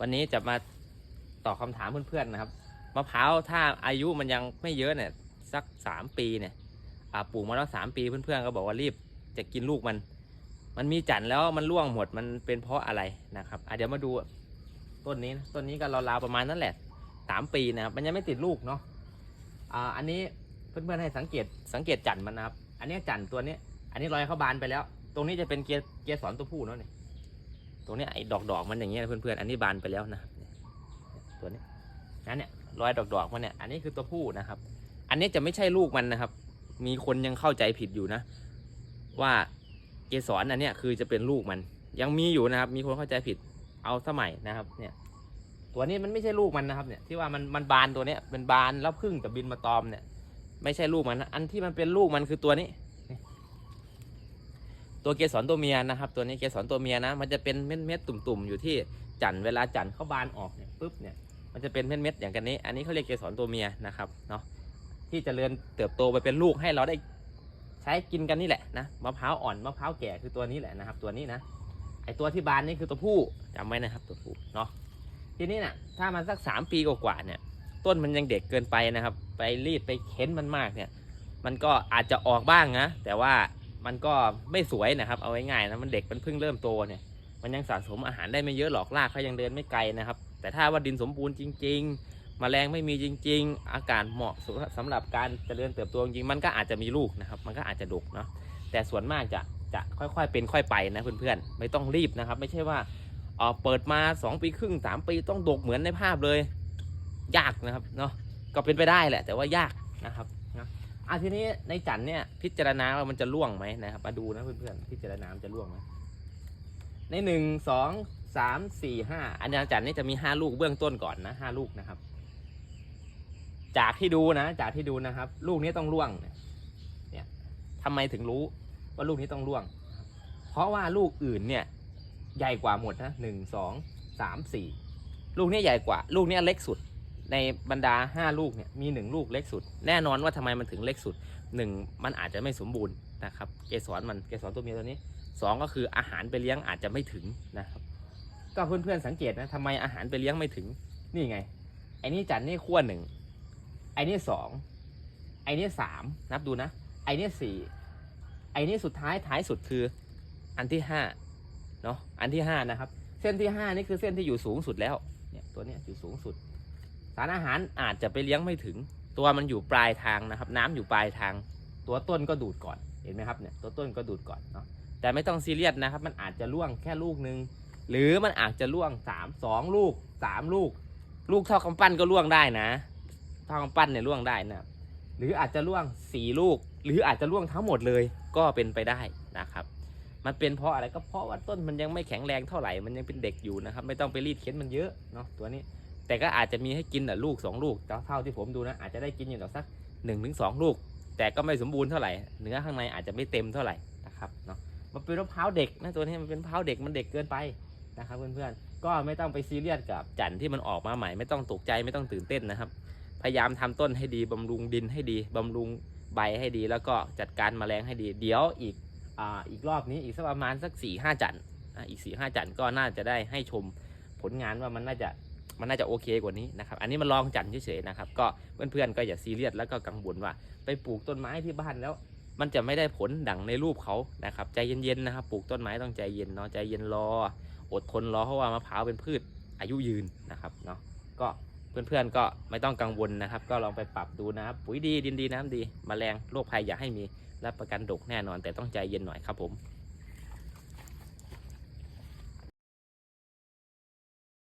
วันนี้จะมาตอบคำถามเพื่อนๆนะครับมะพร้าวถ้าอายุมันยังไม่เยอะเนี่ยสักสามปีเนี่ยปลูกมาแล้วสามปีเพื่อนๆก็บอกว่ารีบจะกินลูกมัน มันมีจันทร์แล้วมันร่วงหมดมันเป็นเพราะอะไรนะครับเดี๋ยวมาดูต้นนี้นะต้นนี้ก็ราวๆประมาณนั้นแหละสามปีนะครับมันยังไม่ติดลูกเนาะอ่าอันนี้เพื่อนๆให้สังเกตสังเกตจันทร์มันนะครับ อันนี้จันทร์ตัวนี้ อันนี้รอยเข้าบานไปแล้ว ตรงนี้จะเป็นเกียร์เกียร์สอนตัวผู้เนาะเนี่ย รงนี้ไอ้ดอกดอกมันอย่างเงี้ยเพื่อนๆอันนี้บานไปแล้วนะตัวนี้นั่นเนี่ยรอยดอกดอกมันเนี่ยอันนี้คือตัวผู้นะครับ อันนี้จะไม่ใช่ลูกมันนะครับ มีคนยังเข้าใจผิดอยู่นะ ว่าเกสรอันเนี้ยคือจะเป็นลูกมัน ยังมีอยู่นะครับ มีคนเข้าใจผิดเอาสมัยนะครับ เนี่ย ตัวนี้มันไม่ใช่ลูกมันนะครับ เนี่ย ที่ว่ามันมันบานตัวเนี้ยเป็นบานแล้วพึ่งจะบินมาตอมเนี่ย ไม่ใช่ลูกมันนะอันที่มันเป็นลูกมันคือตัวนี้ ตัวเกสรตัวเมียนะครับ ตัวนี้เกสรตัวเมียนะ มันจะเป็นเม็ดเม็ดๆตุ่มๆอยู่ที่จันเวลาจันเขาบานออกเนี่ยปุ๊บเนี่ยมันจะเป็นเม็ดเม็ดๆอย่างกันนี้ อันนี้เขาเรียกเกสรตัวเมียนะครับเนาะที่จเจริญเติบโตไปเป็นลูกให้เราได้ใช้กินกันนี่แหละนะมะพร้าวอ่อนมะพร้าวแก่คือตัวนี้แหละนะครับ ตัวนี้นะไอตัวที่บานนี่คือตัวผู้จำไว้นะครับตัวผู้เนาะทีนี้น่ะถ้ามันสักสามปีกว่าๆเนี่ย ต้นมันยังเด็กเกินไปนะครับ ไปรีดไปเค้นมันมากเนี่ย มันก็อาจจะออกบ้างนะแต่ว่า มันก็ไม่สวยนะครับ เอาง่ายๆนะมันเด็กมันเพิ่งเริ่มโตเนี่ย มันยังสะสมอาหารได้ไม่เยอะหรอกรากเขายังเดินไม่ไกลนะครับ แต่ถ้าว่าดินสมบูรณ์จริงๆแมลงไม่มีจริง ๆ อากาศเหมาะสำหรับการเจริญเติบโตจริงมันก็อาจจะมีลูกนะครับ มันก็อาจจะดกเนาะแต่ส่วนมากจะจะค่อยๆเป็นค่อยไปนะเพื่อนๆไม่ต้องรีบนะครับ ไม่ใช่ว่าเออเปิดมา 2 ปีครึ่ง 3 ปีต้องดกเหมือนในภาพเลย ยากนะครับเนาะก็เป็นไปได้แหละ แต่ว่ายากนะครับ อะทีนี้ในจันทร์เนี่ยพิจารณาว่ามันจะล่วงไหมนะครับมาดูนะเพื่อนๆพิจารณามันจะล่วงไหมในหนึ่งสองสามสี่ห้าอันจันทร์นี่จะมีห้าลูกเบื้องต้นก่อนนะห้าลูกนะครับ จากที่ดูนะ จากที่ดูนะครับ ลูกนี้ต้องล่วงเนี่ยเนี่ยทำไมถึงรู้ว่าลูกนี้ต้องล่วง เพราะว่าลูกอื่นเนี่ย ใหญ่กว่าหมดนะหนึ่งสองสามสี่ลูกนี้ใหญ่กว่า ลูกนี้เล็กสุด ในบรรดา 5 ลูกเนี่ยมี 1 ลูกเล็กสุด แน่นอนว่าทำไมมันถึงเล็กสุด 1 มันอาจจะไม่สมบูรณ์นะครับเกสรมันเกสรตัวเมียตัวนี้ 2 ก็คืออาหารไปเลี้ยงอาจจะไม่ถึงนะครับก็เพื่อนๆสังเกตนะทำไมอาหารไปเลี้ยงไม่ถึงนี่ไงไอ้นี่จันนี่ขั้วหนึ่งไอ้นี่สองไอ้นี่สามนับดูนะ ไอ้นี่สี่ไอ้นี่สุดท้ายท้ายสุดคืออันที่ห้าเนาะอันที่ห้านะครับ เส้นที่ห้านี่คือเส้นที่อยู่สูงสุดแล้วเนี่ยตัวนี้อยู่สูงสุดารอาหารอาจจะไปเลี้ยงไม่ถึง ตัวมันอยู่ปลายทางนะครับ น้ำอยู่ปลายทาง ตัวต้นก็ดูดก่อนเห็นไหมครับเนี่ยตัวต้นก็ดูดก่อนเนาะแต่ไม่ต้องซีเรียสนะครับ มันอาจจะล่วงแค่ลูกหนึ่งหรือมันอาจจะล่วงสามสองลูกสามลูก ลูกเท่ากำปั้นก็ล่วงได้นะ เท่ากำปั้นเนี่ยล่วงได้นะหรืออาจจะล่วงสี่ลูก หรืออาจจะล่วงทั้งหมดเลยก็เป็นไปได้นะครับ มันเป็นเพราะอะไรก็เพราะว่าต้นมันยังไม่แข็งแรงเท่าไหร่มันยังเป็นเด็กอยู่นะครับ ไม่ต้องไปรีดเค้นมันเยอะเนาะตัวนี้ แต่ก็อาจจะมีให้กินแต่ลูกสองลูกเท่าที่ผมดูนะอาจจะได้กินอยู่ต่อสักหนึ่งถึงสองลูก แต่ก็ไม่สมบูรณ์เท่าไหร่เนื้อข้างในอาจจะไม่เต็มเท่าไหร่นะครับเนาะมันเป็นมะพร้าวเด็กนะตัวนี้มันเป็นมะพร้าวเด็กมันเด็กเกินไปนะครับเพื่อนๆก็ไม่ต้องไปซีเรียสกับจันที่มันออกมาใหม่ไม่ต้องตกใจไม่ต้องตื่นเต้นนะครับ พยายามทำต้นให้ดีบำรุงดินให้ดีบำรุงใบให้ดีแล้วก็จัดการแมลงให้ดี เดี๋ยวอีกออีกรอบนี้อีกสักประมาณสักสี่ห้าจันอีกสี่ห้าจันก็น่าจะได้ให้ชมผลงานว่ามันน่าจะ มันน่าจะโอเคกว่านี้นะครับ อันนี้มันลองจันเฉยๆนะครับ ก็เพื่อนๆก็อย่าซีเรียสแล้วก็กังวลว่า ไปปลูกต้นไม้ที่บ้านแล้ว มันจะไม่ได้ผลดังในรูปเขานะครับ ใจเย็นๆนะครับ ปลูกต้นไม้ต้องใจเย็นเนาะ ใจเย็นรอ อดทนรอเพราะว่ามะพร้าวเป็นพืชอายุยืนนะครับเนาะ ก็เพื่อนๆก็ไม่ต้องกังวลนะครับ ก็ลองไปปรับดูนะครับ ปุ๋ยดีดินดีน้ำดีแมลงโรคภัยอย่าให้มีรับประกันดกแน่นอน แต่ต้องใจเย็นหน่อยครับผม